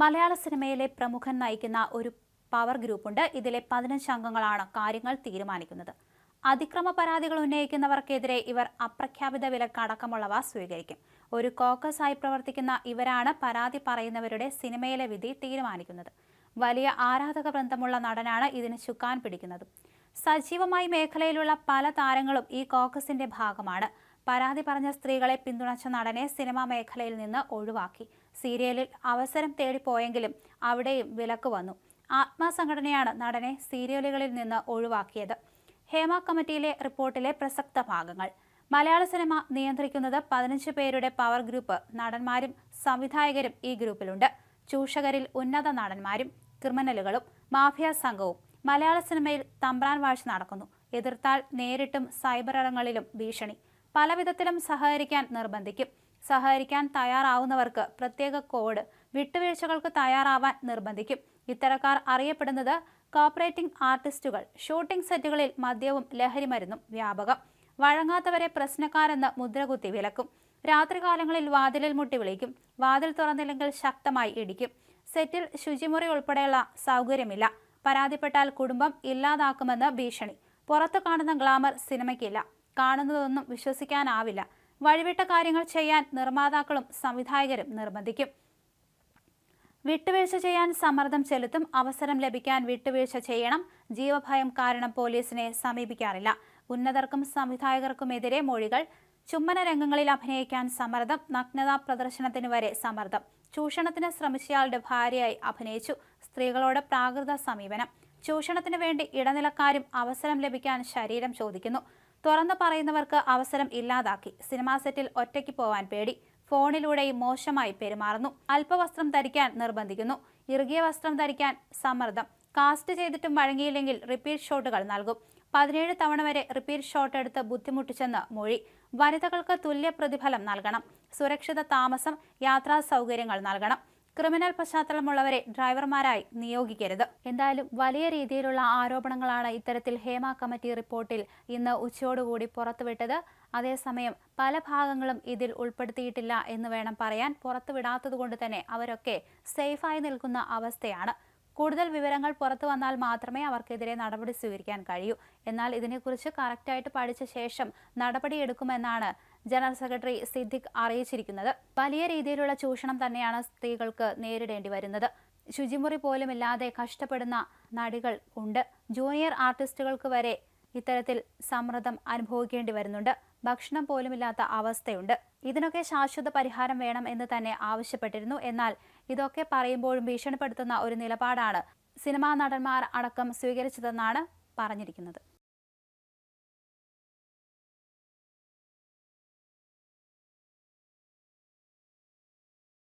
മലയാള സിനിമയിലെ പ്രമുഖൻ നയിക്കുന്ന ഒരു പവർ ഗ്രൂപ്പുണ്ട് ഇതിലെ പതിനഞ്ച് അംഗങ്ങളാണ് കാര്യങ്ങൾ തീരുമാനിക്കുന്നത്. അതിക്രമ പരാതികൾ ഉന്നയിക്കുന്നവർക്കെതിരെ ഇവർ അപ്രഖ്യാപിത വിലക്കടക്കമുള്ളവ സ്വീകരിക്കും. ഒരു കോക്കസ് ആയി പ്രവർത്തിക്കുന്ന ഇവരാണ് പരാതി പറയുന്നവരുടെ സിനിമയിലെ വിധി തീരുമാനിക്കുന്നത്. വലിയ ആരാധക ബന്ധമുള്ള നടനാണ് ഇതിന് ചുക്കാൻ പിടിക്കുന്നത്. സജീവമായി മേഖലയിലുള്ള പല താരങ്ങളും ഈ കോക്കസിന്റെ ഭാഗമാണ്. പരാതി പറഞ്ഞ സ്ത്രീകളെ പിന്തുണച്ച നടനെ സിനിമാ മേഖലയിൽ നിന്ന് ഒഴിവാക്കി. സീരിയലിൽ അവസരം തേടിപ്പോയെങ്കിലും അവിടെയും വിലക്ക് വന്നു. ആത്മാസംഘടനയാണ് നടനെ സീരിയലുകളിൽ നിന്ന് ഒഴിവാക്കിയത്. ഹേമ കമ്മിറ്റിയിലെ റിപ്പോർട്ടിലെ പ്രസക്ത ഭാഗങ്ങൾ. മലയാള സിനിമ നിയന്ത്രിക്കുന്നത് പതിനഞ്ച് പേരുടെ പവർ ഗ്രൂപ്പ് നടന്മാരും സംവിധായകരും ഈ ഗ്രൂപ്പിലുണ്ട്. ചൂഷകരിൽ ഉന്നത നടന്മാരും ക്രിമിനലുകളും മാഫിയ സംഘവും. മലയാള സിനിമയിൽ തമ്പ്രാൻ വാഴ്ച നടക്കുന്നു. എതിർത്താൽ നേരിട്ടും സൈബർ ഇടങ്ങളിലും ഭീഷണി. പലവിധത്തിലും സഹകരിക്കാൻ നിർബന്ധിക്കും. സഹകരിക്കാൻ തയ്യാറാവുന്നവർക്ക് പ്രത്യേക കോഡ്. വിട്ടുവീഴ്ചകൾക്ക് തയ്യാറാവാൻ നിർബന്ധിക്കും. ഇത്തരക്കാർ അറിയപ്പെടുന്നത് കോപ്പറേറ്റിംഗ് ആർട്ടിസ്റ്റുകൾ. ഷൂട്ടിംഗ് സെറ്റുകളിൽ മദ്യവും ലഹരിമരുന്നും വ്യാപകം. വഴങ്ങാത്തവരെ പ്രശ്നക്കാരെന്ന് മുദ്രകുത്തി വിലക്കും. രാത്രികാലങ്ങളിൽ വാതിലിൽ മുട്ടി വിളിക്കും. വാതിൽ തുറന്നില്ലെങ്കിൽ ശക്തമായി ഇടിക്കും. സെറ്റിൽ ശുചിമുറി ഉൾപ്പെടെയുള്ള സൗകര്യമില്ല. പരാതിപ്പെട്ടാൽ കുടുംബം ഇല്ലാതാക്കുമെന്ന് ഭീഷണി. പുറത്തു കാണുന്ന ഗ്ലാമർ സിനിമയ്ക്കില്ല. കാണുന്നതൊന്നും വിശ്വസിക്കാനാവില്ല. വഴിവിട്ട കാര്യങ്ങൾ ചെയ്യാൻ നിർമ്മാതാക്കളും സംവിധായകരും നിർബന്ധിക്കും. വിട്ടുവീഴ്ച ചെയ്യാൻ സമ്മർദ്ദം ചെലുത്തും. അവസരം ലഭിക്കാൻ വിട്ടുവീഴ്ച ചെയ്യണം. ജീവഭയം കാരണം പോലീസിനെ സമീപിക്കാറില്ല. ഉന്നതർക്കും സംവിധായകർക്കുമെതിരെ മൊഴികൾ. ചുമ്മന രംഗങ്ങളിൽ അഭിനയിക്കാൻ സമ്മർദ്ദം. നഗ്നതാ പ്രദർശനത്തിന് വരെ സമ്മർദ്ദം. ചൂഷണത്തിന് ശ്രമിച്ചയാളുടെ ഭാര്യയായി അഭിനയിച്ചു. സ്ത്രീകളോട് പ്രാകൃത സമീപനം. ചൂഷണത്തിന് വേണ്ടി ഇടനിലക്കാരും അവസരം ലഭിക്കാൻ ശരീരം ചോദിക്കുന്നു. തുറന്നു പറയുന്നവർക്ക് അവസരം ഇല്ലാതാക്കി. സിനിമാ സെറ്റിൽ ഒറ്റയ്ക്ക് പോവാൻ പേടി. ഫോണിലൂടെയും മോശമായി പെരുമാറുന്നു. അല്പവസ്ത്രം ധരിക്കാൻ നിർബന്ധിക്കുന്നു. ഇറുകിയ വസ്ത്രം ധരിക്കാൻ സമ്മർദ്ദം. കാസ്റ്റ് ചെയ്തിട്ടും വഴങ്ങിയില്ലെങ്കിൽ റിപ്പീറ്റ് ഷോട്ടുകൾ നൽകും. പതിനേഴ് തവണ വരെ റിപ്പീറ്റ് ഷോട്ട് എടുത്ത് ബുദ്ധിമുട്ടിച്ചെന്ന് മൊഴി. വനിതകൾക്ക് തുല്യ പ്രതിഫലം നൽകണം. സുരക്ഷിത താമസം യാത്രാ സൗകര്യങ്ങൾ നൽകണം. ക്രിമിനൽ പശ്ചാത്തലമുള്ളവരെ ഡ്രൈവർമാരായി നിയോഗിക്കരുത്. എന്തായാലും വലിയ രീതിയിലുള്ള ആരോപണങ്ങളാണ് ഇത്തരത്തിൽ ഹേമ കമ്മിറ്റി റിപ്പോർട്ടിൽ ഇന്ന് ഉച്ചയോടുകൂടി പുറത്തുവിട്ടത്. അതേസമയം പല ഭാഗങ്ങളും ഇതിൽ ഉൾപ്പെടുത്തിയിട്ടില്ല എന്ന് വേണം പറയാൻ. പുറത്തുവിടാത്തതുകൊണ്ട് തന്നെ അവരൊക്കെ സേഫായി നിൽക്കുന്ന അവസ്ഥയാണ്. കൂടുതൽ വിവരങ്ങൾ പുറത്തു വന്നാൽ മാത്രമേ അവർക്കെതിരെ നടപടി സ്വീകരിക്കാൻ കഴിയൂ. എന്നാൽ ഇതിനെക്കുറിച്ച് കറക്റ്റായിട്ട് പഠിച്ച ശേഷം നടപടിയെടുക്കുമെന്നാണ് ജനറൽ സെക്രട്ടറി സിദ്ദിഖ് അറിയിച്ചിരിക്കുന്നത് വലിയ രീതിയിലുള്ള ചൂഷണം തന്നെയാണ് സ്ത്രീകൾക്ക് നേരിടേണ്ടി വരുന്നത്. ശുചിമുറി പോലുമില്ലാതെ കഷ്ടപ്പെടുന്ന നടികൾ ഉണ്ട്. ജൂനിയർ ആർട്ടിസ്റ്റുകൾക്ക് വരെ ഇത്തരത്തിൽ സമ്മർദ്ദം അനുഭവിക്കേണ്ടി വരുന്നുണ്ട്. ഭക്ഷണം പോലുമില്ലാത്ത അവസ്ഥയുണ്ട്. ഇതിനൊക്കെ ശാശ്വത പരിഹാരം വേണം എന്ന് തന്നെ ആവശ്യപ്പെട്ടിരുന്നു. എന്നാൽ ഇതൊക്കെ പറയുമ്പോഴും ഭീഷണിപ്പെടുത്തുന്ന ഒരു നിലപാടാണ് സിനിമാ നടന്മാർ അടക്കം സ്വീകരിച്ചതെന്നാണ് പറഞ്ഞിരിക്കുന്നത്.